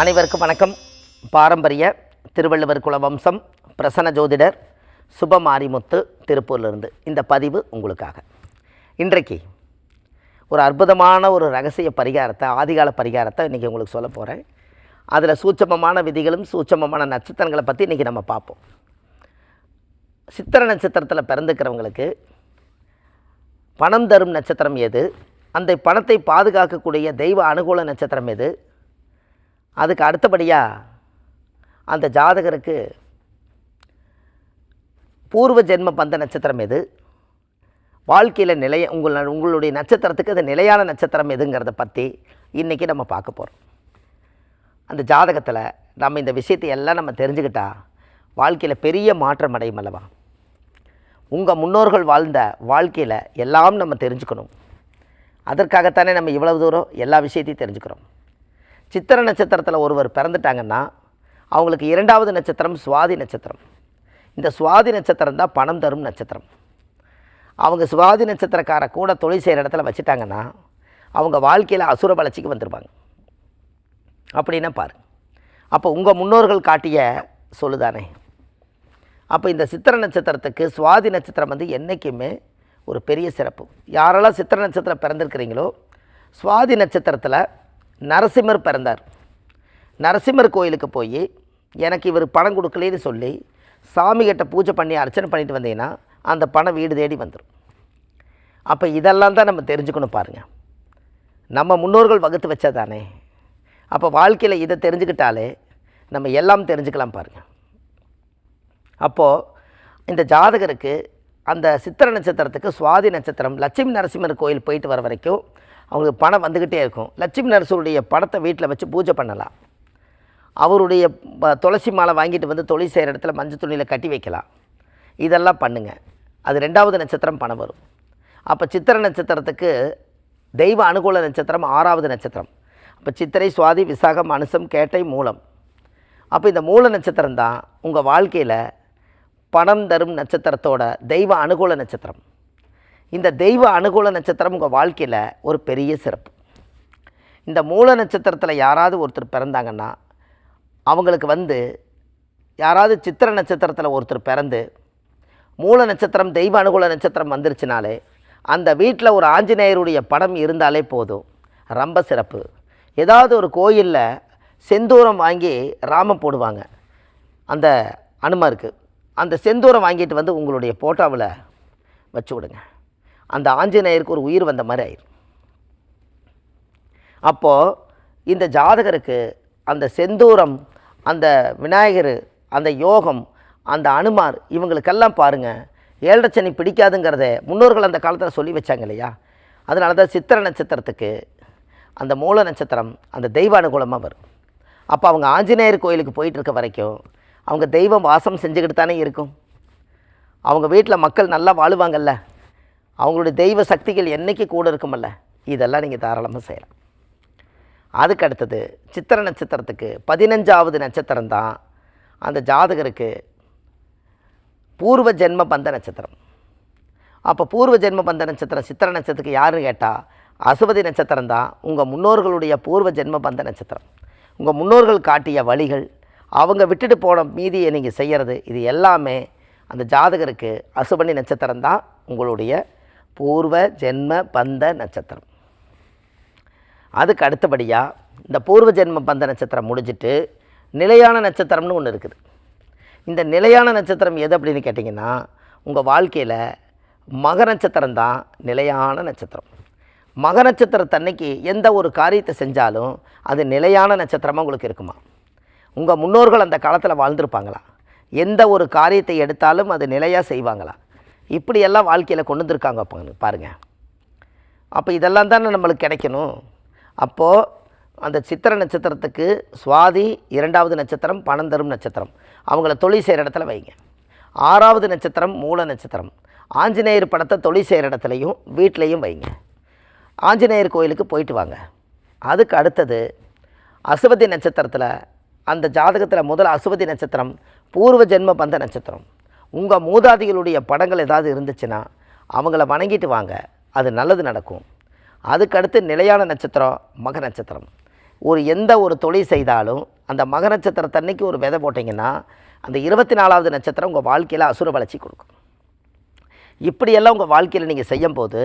அனைவருக்கும் வணக்கம். பாரம்பரிய திருவள்ளுவர் குல வம்சம் பிரசன்ன ஜோதிடர் சுபமாரிமுத்து திருப்பூர்லேருந்து இந்த பதிவு உங்களுக்காக. இன்றைக்கு ஒரு அற்புதமான ஒரு ரகசிய பரிகாரத்தை ஆதிகால பரிகாரத்தை இன்றைக்கி உங்களுக்கு சொல்ல போகிறேன் அதில் சூட்சமமான விதிகளும் சூட்சமமான நட்சத்திரங்களை பற்றி இன்றைக்கி நம்ம பார்ப்போம். சித்திர நட்சத்திரத்தில் பிறந்துக்கிறவங்களுக்கு பணம் தரும் நட்சத்திரம் எது? அந்த பணத்தை பாதுகாக்கக்கூடிய தெய்வ அனுகூல நட்சத்திரம் எது? அதுக்கு அடுத்தபடியாக அந்த ஜாதகருக்கு பூர்வ ஜென்ம பந்த நட்சத்திரம் எது? வாழ்க்கையில் நிலைய உங்கள் உங்களுடைய நட்சத்திரத்துக்கு அது நிலையான நட்சத்திரம் எதுங்கிறத பற்றி இன்றைக்கி நம்ம பார்க்க போகிறோம் அந்த ஜாதகத்தில் நம்ம இந்த விஷயத்தை எல்லாம் நம்ம தெரிஞ்சுக்கிட்டா வாழ்க்கையில் பெரிய மாற்றம் அடையும் அல்லவா? உங்கள் முன்னோர்கள் வாழ்ந்த வாழ்க்கையில் எல்லாம் நம்ம தெரிஞ்சுக்கணும். அதற்காகத்தானே நம்ம இவ்வளவு தூரம் எல்லா விஷயத்தையும் தெரிஞ்சுக்கிறோம். சித்திர நட்சத்திரத்தில் ஒருவர் பிறந்துட்டாங்கன்னா அவங்களுக்கு இரண்டாவது நட்சத்திரம் சுவாதி நட்சத்திரம். இந்த சுவாதி நட்சத்திரம் தான் பணம் தரும் நட்சத்திரம். அவங்க சுவாதி நட்சத்திரக்கார கூட தொழில் செய்கிற இடத்துல வச்சுட்டாங்கன்னா அவங்க வாழ்க்கையில் அசுர வளர்ச்சிக்கு வந்துடுவாங்க அப்படின்னா பாரு அப்போ உங்கள் முன்னோர்கள் காட்டிய சொல்லுதானே. அப்போ இந்த சித்திர நட்சத்திரத்துக்கு சுவாதி நட்சத்திரம் வந்து என்றைக்குமே ஒரு பெரிய சிறப்பு. யாரெல்லாம் சித்திர நட்சத்திரம் பிறந்திருக்கிறீங்களோ சுவாதி நட்சத்திரத்தில் நரசிம்மர் பிறந்தார். நரசிம்மர் கோயிலுக்கு போய் எனக்கு இவர் பணம் கொடுக்கலேன்னு சொல்லி சாமி கிட்ட பூஜை பண்ணி அர்ச்சனை பண்ணிட்டு வந்தீங்கன்னா அந்த பணம் வீடு தேடி வந்துடும் அப்போ இதெல்லாம் தான் நம்ம தெரிஞ்சுக்கணும் பாருங்கள் நம்ம முன்னோர்கள் வகுத்து வச்சதானே. அப்போ வாழ்க்கையில் இதை தெரிஞ்சுக்கிட்டாலே நம்ம எல்லாம் தெரிஞ்சுக்கலாம் பாருங்கள் அப்போது இந்த ஜாதகருக்கு அந்த சித்திர நட்சத்திரத்துக்கு சுவாதி நட்சத்திரம் லட்சுமி நரசிம்மர் கோயில் போயிட்டு வர வரைக்கும் அவங்களுக்கு பணம் வந்துக்கிட்டே இருக்கும். லட்சுமி நரசருடைய படத்தை வீட்டில் வச்சு பூஜை பண்ணலாம். அவருடைய ப- துளசி மாலை வாங்கிட்டு வந்து தொழில் செய்கிற இடத்துல மஞ்சள் துணியில் கட்டி வைக்கலாம். இதெல்லாம் பண்ணுங்கள் அது ரெண்டாவது நட்சத்திரம் பணம் வரும். அப்போ சித்திர நட்சத்திரத்துக்கு தெய்வ அனுகூல நட்சத்திரம் ஆறாவது நட்சத்திரம். அப்போ சித்திரை சுவாதி விசாகம் அனுசம் கேட்டை மூலம். அப்போ இந்த மூல நட்சத்திரம் தான் உங்கள் வாழ்க்கையில் பணம் தரும் நட்சத்திரத்தோட தெய்வ அனுகூல நட்சத்திரம். இந்த தெய்வ அனுகூல நட்சத்திரம் உங்கள் வாழ்க்கையில் ஒரு பெரிய சிறப்பு. இந்த மூல நட்சத்திரத்தில் யாராவது ஒருத்தர் பிறந்தாங்கன்னா அவங்களுக்கு வந்து யாராவது சித்திர நட்சத்திரத்தில் ஒருத்தர் பிறந்து மூல நட்சத்திரம் தெய்வ அனுகூல நட்சத்திரம் வந்துருச்சுனாலே அந்த வீட்டில் ஒரு ஆஞ்சநேயருடைய படம் இருந்தாலே போதும். ரொம்ப சிறப்பு. ஏதாவது ஒரு கோயிலில் செந்தூரம் வாங்கி ராமம் போடுவாங்க. அந்த அனுமாருக்கு. அந்த செந்தூரம் வாங்கிட்டு வந்து உங்களுடைய ஃபோட்டோவில் வச்சு விடுங்க. அந்த ஆஞ்சநேயருக்கு ஒரு உயிர் வந்த மாதிரி ஆயிரும் அப்போது இந்த ஜாதகருக்கு அந்த செந்தூரம் அந்த விநாயகர் அந்த யோகம் அந்த அனுமார் இவங்களுக்கெல்லாம் பாருங்கள் ஏழரை பிடிக்காதுங்கிறத முன்னோர்கள் அந்த காலத்தில் சொல்லி வச்சாங்க இல்லையா? அதனால தான் சித்திர நட்சத்திரத்துக்கு அந்த மூல நட்சத்திரம் அந்த தெய்வ அனுகூலமாக வரும். அப்போ அவங்க ஆஞ்சநேயர் கோயிலுக்கு போயிட்டு இருக்க வரைக்கும் அவங்க தெய்வம் வாசம் செஞ்சுக்கிட்டு தானே இருக்கும். அவங்க வீட்டில் மக்கள் நல்லா வாழுவாங்கல்ல? அவங்களுடைய தெய்வ சக்திகள் என்றைக்கு கூட இருக்குமல்ல? இதெல்லாம் நீங்கள் தாராளமாக செய்யலாம். அதுக்கு அடுத்தது சித்திர நட்சத்திரத்துக்கு பதினஞ்சாவது நட்சத்திரம் தான் அந்த ஜாதகருக்கு பூர்வ ஜென்ம பந்த நட்சத்திரம். அப்போ பூர்வ ஜென்ம பந்த நட்சத்திரம் சித்திர நட்சத்திரத்துக்கு யாருன்னு கேட்டால் அசுவதி நட்சத்திரம் தான் உங்கள் முன்னோர்களுடைய பூர்வ ஜென்ம பந்த நட்சத்திரம். உங்கள் முன்னோர்கள் காட்டிய வழிகள் அவங்க விட்டுட்டு போன மீதியை நீங்கள் செய்கிறது இது எல்லாமே அந்த ஜாதகருக்கு அசுபனி நட்சத்திரம் தான் உங்களுடைய பூர்வ ஜென்ம பந்த நட்சத்திரம். அதுக்கு அடுத்தபடியாக இந்த பூர்வ ஜென்ம பந்த நட்சத்திரம் முடிஞ்சிட்டு நிலையான நட்சத்திரம்னு ஒன்று இருக்குது. இந்த நிலையான நட்சத்திரம் எது அப்படின்னு கேட்டிங்கன்னா உங்கள் வாழ்க்கையில் மக நட்சத்திரம் தான் நிலையான நட்சத்திரம். மக நட்சத்திரத்தன்னைக்கு எந்த ஒரு காரியத்தை செஞ்சாலும் அது நிலையான நட்சத்திரமாக உங்களுக்கு இருக்குமா? உங்கள் முன்னோர்கள் அந்த காலத்தில் வாழ்ந்திருப்பாங்களா? எந்த ஒரு காரியத்தை எடுத்தாலும் அது நிலையாக செய்வாங்களா? இப்படியெல்லாம் வாழ்க்கையில் கொண்டு வந்திருக்காங்க பாருங்க. பாருங்கள் அப்போ இதெல்லாம் தானே நம்மளுக்கு கிடைக்கணும். அப்போது அந்த சித்திர நட்சத்திரத்துக்கு சுவாதி இரண்டாவது நட்சத்திரம் பணம் தரும் நட்சத்திரம். அவங்கள தொழில் செய்கிற இடத்துல வைங்க. ஆறாவது நட்சத்திரம் மூல நட்சத்திரம். ஆஞ்சநேயர் படத்தை தொழில் செய்கிற இடத்துலையும் வீட்லேயும் வைங்க. ஆஞ்சநேயர் கோயிலுக்கு போயிட்டு வாங்க. அதுக்கு அடுத்தது அசுவதி நட்சத்திரத்தில் அந்த ஜாதகத்தில் முதல் அசுவதி நட்சத்திரம் பூர்வ ஜென்ம பந்த நட்சத்திரம். உங்கள் மூதாதிகளுடைய படங்கள் ஏதாவது இருந்துச்சுன்னா அவங்கள வணங்கிட்டு வாங்க. அது நல்லது நடக்கும். அதுக்கடுத்து நிலையான நட்சத்திரம் மக நட்சத்திரம். ஒரு எந்த ஒரு தொழில் செய்தாலும் அந்த மக நட்சத்திரத்தன்னைக்கு ஒரு விதை போட்டிங்கன்னா அந்த இருபத்தி நாலாவது நட்சத்திரம் உங்கள் வாழ்க்கையில் அசுர வளர்ச்சி கொடுக்கும். இப்படியெல்லாம் உங்கள் வாழ்க்கையில் நீங்கள் செய்யும்போது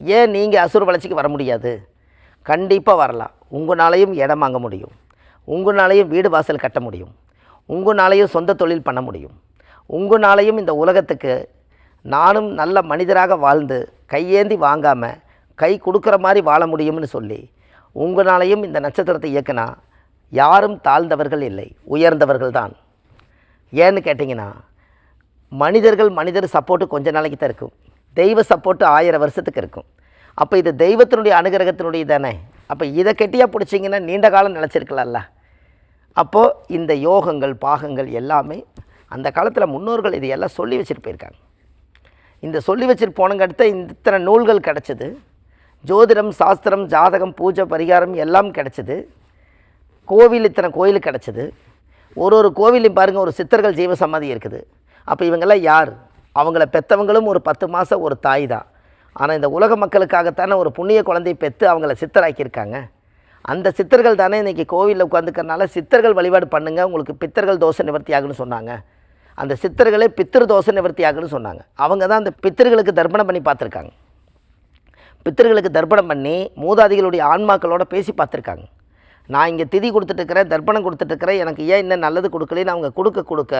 ஏன் நீங்கள் அசுர வளர்ச்சிக்கு வர முடியாது? கண்டிப்பாக வரலாம். உங்களாலையும் இடம் வாங்க முடியும். உங்களாலையும் வீடு வாசல் கட்ட முடியும். உங்களாலையும் சொந்த தொழில் பண்ண முடியும். உங்களாலையும் இந்த உலகத்துக்கு நானும் நல்ல மனிதராக வாழ்ந்து கையேந்தி வாங்காமல் கை கொடுக்குற மாதிரி வாழ முடியும்னு சொல்லி உங்களாலையும் இந்த நட்சத்திரத்தை இயக்குனா யாரும் தாழ்ந்தவர்கள் இல்லை உயர்ந்தவர்கள் தான். ஏன்னு கேட்டிங்கன்னா மனிதர்கள் மனிதர் சப்போர்ட்டு கொஞ்ச நாளைக்கு தான் இருக்கும். தெய்வ சப்போர்ட்டு ஆயிரம் வருஷத்துக்கு இருக்கும். அப்போ இது தெய்வத்தினுடைய அனுகிரகத்தினுடைய தானே? அப்போ இதை கெட்டியாக பிடிச்சிங்கன்னா நீண்ட காலம் நினச்சிருக்கலாம்ல அப்போது இந்த யோகங்கள் பாகங்கள் எல்லாமே அந்த காலத்தில் முன்னோர்கள் இது எல்லாம் சொல்லி வச்சுட்டு போயிருக்காங்க. இந்த சொல்லி வச்சுட்டு போனங்க அடுத்த இத்தனை நூல்கள் கிடச்சிது. ஜோதிடம் சாஸ்திரம் ஜாதகம் பூஜை பரிகாரம் எல்லாம் கிடச்சிது. கோவில் இத்தனை கோயில் கிடச்சிது. ஒரு ஒரு கோவிலையும் பாருங்கள் ஒரு சித்தர்கள் ஜீவ சமாதி இருக்குது. அப்போ இவங்கெல்லாம் யார்? அவங்கள பெற்றவங்களும் ஒரு பத்து மாதம் ஒரு தாய் தான். ஆனால் இந்த உலக மக்களுக்காகத்தானே ஒரு புண்ணிய குழந்தையை பெற்று அவங்கள சித்தராக்கியிருக்காங்க. அந்த சித்தர்கள் தானே இன்றைக்கி கோவிலில் உட்காந்துக்கிறனால சித்தர்கள் வழிபாடு பண்ணுங்கள் உங்களுக்கு பித்தர்கள் தோஷ நிவர்த்தி ஆகுன்னு சொன்னாங்க. அந்த சித்தர்களே பித்திரு தோஷ நிவர்த்தி ஆகுன்னு சொன்னாங்க. அவங்க தான் அந்த பித்தர்களுக்கு தர்ப்பணம் பண்ணி பார்த்துருக்காங்க. பித்தர்களுக்கு தர்ப்பணம் பண்ணி மூதாதிகளுடைய ஆன்மாக்களோட பேசி பார்த்துருக்காங்க. நான் இங்கே திதி கொடுத்துட்ருக்கிறேன் தர்ப்பணம் கொடுத்துட்ருக்கிறேன் எனக்கு ஏன் இன்னும் நல்லது கொடுக்கலன்னு அவங்க கொடுக்க கொடுக்க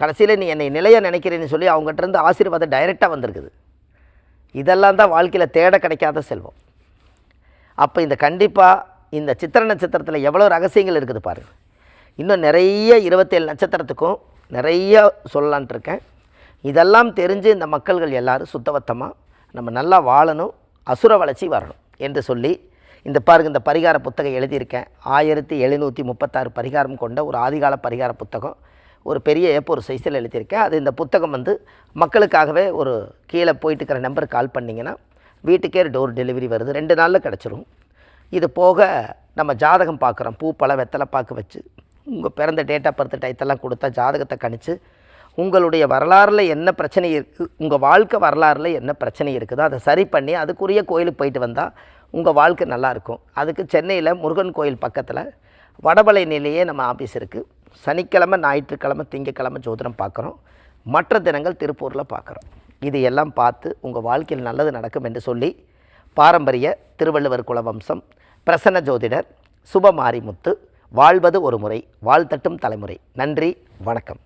கடைசியில் நீ என்னை நிலையாக நினைக்கிறேன்னு சொல்லி அவங்ககிட்ட இருந்து ஆசீர்வாதம் டைரெக்டாக வந்திருக்குது. இதெல்லாம் தான் வாழ்க்கையில் தேட கிடைக்காத செல்வம். அப்போ இந்த கண்டிப்பாக இந்த சித்திர நட்சத்திரத்தில் எவ்வளோ ரகசியங்கள் இருக்குது பாருங்கள் இன்னும் நிறைய இருபத்தேழு நட்சத்திரத்துக்கும் நிறைய சொல்லலான்ட்டு இருக்கேன் இதெல்லாம் தெரிஞ்சு இந்த மக்கள்கள் எல்லோரும் சுத்தபத்தமாக நம்ம நல்லா வாழணும் அசுர வளர்ச்சி வரணும் என்று சொல்லி இந்த பாருங்க இந்த பரிகார புத்தகம் எழுதியிருக்கேன். ஆயிரத்தி எழுநூற்றி முப்பத்தாறு பரிகாரம் கொண்ட ஒரு ஆதிகால பரிகார புத்தகம். ஒரு பெரிய ஏப்போ ஒரு சைஸில் எழுதியிருக்கேன். அது இந்த புத்தகம் வந்து மக்களுக்காகவே ஒரு கீழே போயிட்டு இருக்கிற நம்பருக்கு கால் பண்ணிங்கன்னா வீட்டுக்கே டோர் டெலிவரி வருது. ரெண்டு நாளில் கிடச்சிரும். இது போக நம்ம ஜாதகம் பார்க்குறோம். பூ பழ வெத்தலை பாக்கு வச்சு உங்கள் பிறந்த டேட் ஆஃப் பர்த் டயத்தெல்லாம் கொடுத்தா ஜாதகத்தை கணிச்சு உங்களுடைய வரலாறில் என்ன பிரச்சனை இருக்குது உங்கள் வாழ்க்கை வரலாறில் என்ன பிரச்சனை இருக்குதோ அதை சரி பண்ணி அதுக்குரிய கோயிலுக்கு போயிட்டு வந்தால் உங்கள் வாழ்க்கை நல்லாயிருக்கும் அதுக்கு சென்னையில் முருகன் கோயில் பக்கத்தில் வடபலை நிலையே நம்ம ஆஃபீஸ் இருக்குது சனிக்கிழமை ஞாயிற்றுக்கிழமை திங்கக்கிழமை ஜோதிடம் பார்க்குறோம் மற்ற தினங்கள் திருப்பூரில் பார்க்குறோம் இது எல்லாம் பார்த்து உங்கள் வாழ்க்கையில் நல்லது நடக்கும் என்று சொல்லி பாரம்பரிய திருவள்ளுவர் குலவம்சம் பிரசன்ன ஜோதிடர் சுபமாரிமுத்து வாழ்வது ஒரு முறை வாழ்த்தட்டும் தலைமுறை. நன்றி வணக்கம்.